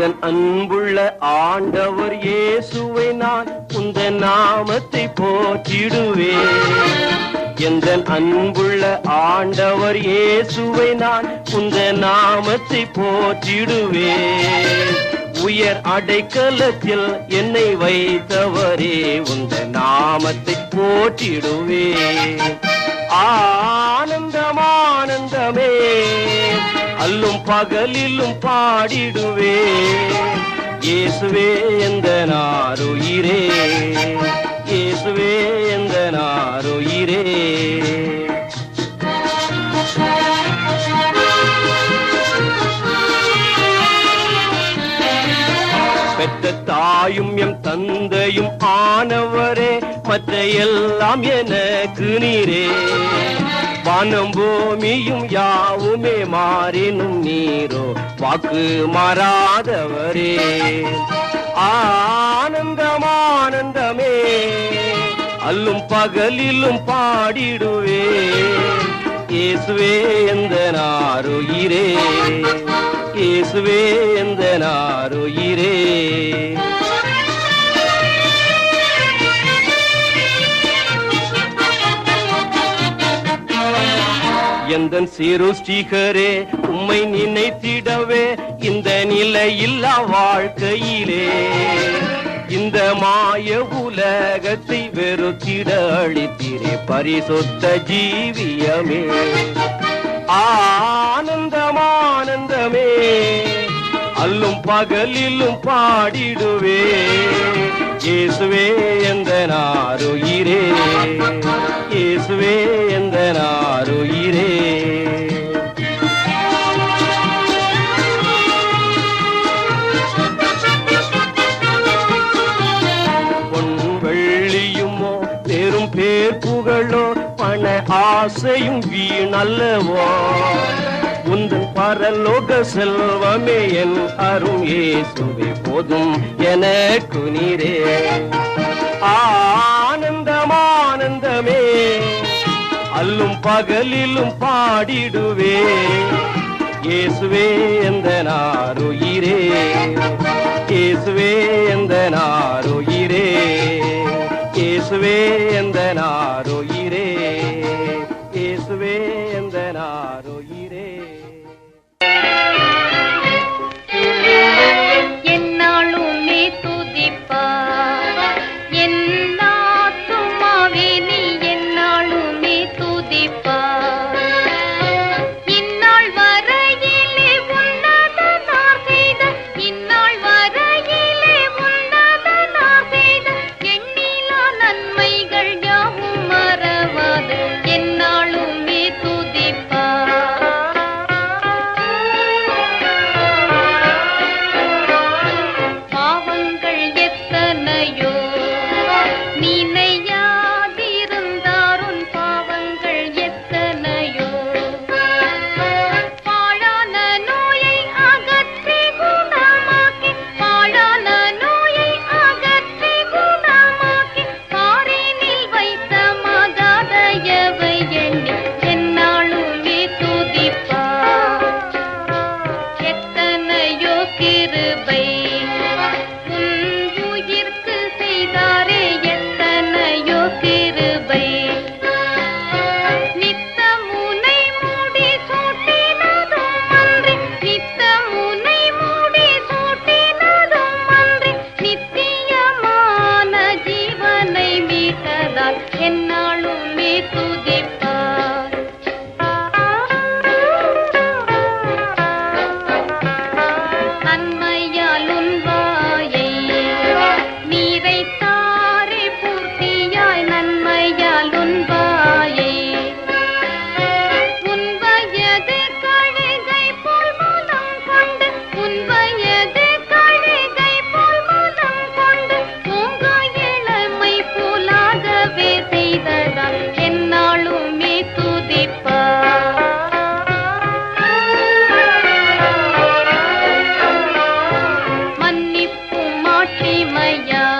எந்த அன்புள்ள ஆண்டவர் இயேசுவை நான் உந்த நாமத்தை போற்றிடுவேன். எந்த அன்புள்ள ஆண்டவர் இயேசுவை நான் உந்த நாமத்தை போற்றிடுவேன். உயர் அடைக்கலத்தில் என்னை வைத்தவரே உந்த நாமத்தை போற்றிடுவேன். ஆனந்தமானந்தமே ஆனந்தமே. அல்லும் பகலிலும் பாடிடுவே. இயேசுவே எந்த நாருயிரே. இயேசுவே எந்த நாருயிரே. பெற்ற தாயும் எம் தந்தையும் ஆனவரே. மற்ற எல்லாம் எனக்கு நீரே. வானம் பூமியும் யாவுமே மாறினும் நீரோ வாக்கு மாறாதவரே. ஆனந்தமானந்தமே அல்லும் பகலிலும் பாடிடுவே. இயேசுவே எந்த நாருயிரே இயேசுவே எந்த நாருயிரே எந்த ஸ்ரீகரே உம்மை நினைத்திடவே இந்த நிலையில்லா வாழ்க்கையிலே. இந்த மாய உலகத்தை வெறுத்திட அழித்திரே பரிசுத்த ஜீவியமே. ஆனந்தமானந்தமே அல்லும் பகலிலும் பாடிடுவே. இயேசுவே எந்த நாருயிரே. ஆசையும் வீணல்லவோ? உந்தன் பரலோக செல்வமே என் அரும் ஏசுவே போதும் எனக்கு நீரே ஆனந்தமானந்தமே அல்லும் பகலிலும் பாடிடுவே. இயேசுவே எந்த நாருயிரே இயேசுவே எந்த நாருயிரே இயேசுவே எந்த நாருயிரே இயேசுவே எந்த நாருயிரே மயா